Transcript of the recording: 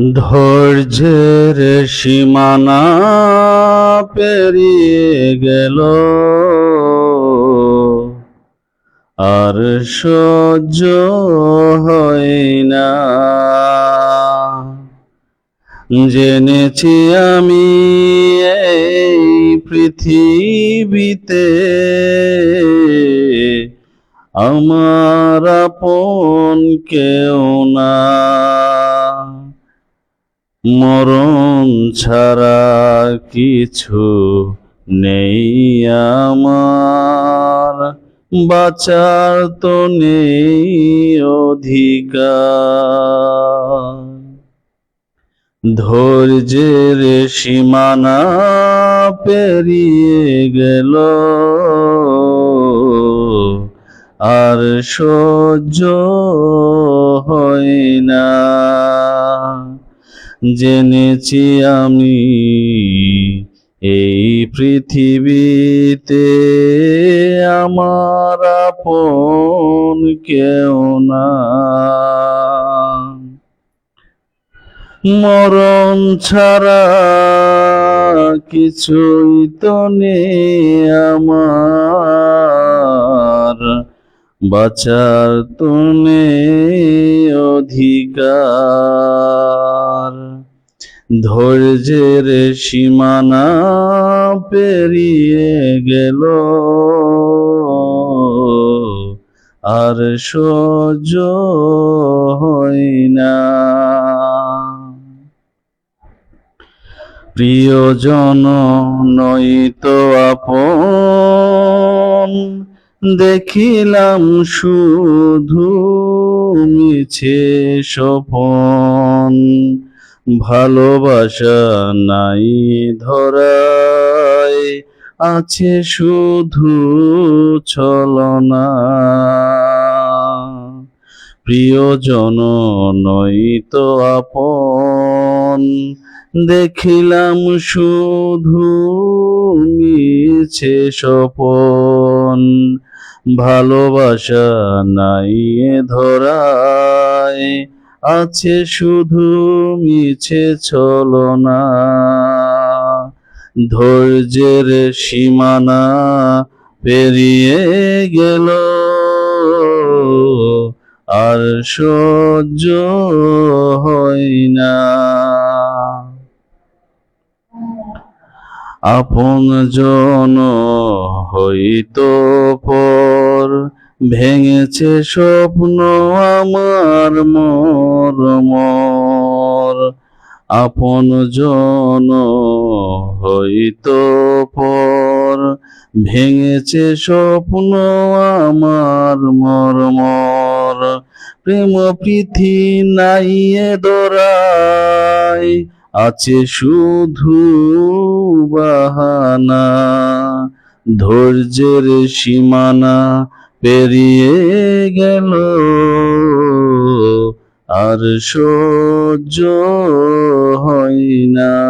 ধৈর্যের সীমানা পেরিয়ে গেল। আর সহ্য হয় না। জেনেছি আমি এই পৃথিবীতে আমার আপন কেউ না। মরণ ছাড়া কিছু নেই আমার। বাঁচার তো নেই অধিকার। ধৈর্যের সীমানা পেরিয়ে গেল। আর সহ্য হয় না। জেনেছি আমি এই পৃথিবীতে আমার আপন কেউ না। মরণ ছাড়া কিছুই তো নেই আমার। বাঁচার তো নেই অধিকার। ধৈর্যের সীমানা পেরিয়ে গেল। আর সহ্য হয় না। প্রিয়জন নয়তো আপন, দেখিলাম শুধু মিছে স্বপন। ভালোবাসা নাই ধরায় আছে শুধু ছলনা। প্রিয়জন নই তো আপন, দেখিলাম শুধু মিছে স্বপন। ভালোবাসা নাই ধরায় আছে শুধু মিছে ছলনা ধৈর্যের সীমানা পেরিয়ে গেল। আর সহ্য হয় না। আপন জন হইতো পর ভেঙেছে স্বপ্ন আমার মর মর আপন জন হইতো পর। ভেঙেছে স্বপ্ন আমার মর মর প্রেম প্রীতি নাই দোরাই। আছে শুধু বাহানা। ধৈর্যের সীমানা পেরিয়ে গেল। আর সহ্য হয় না।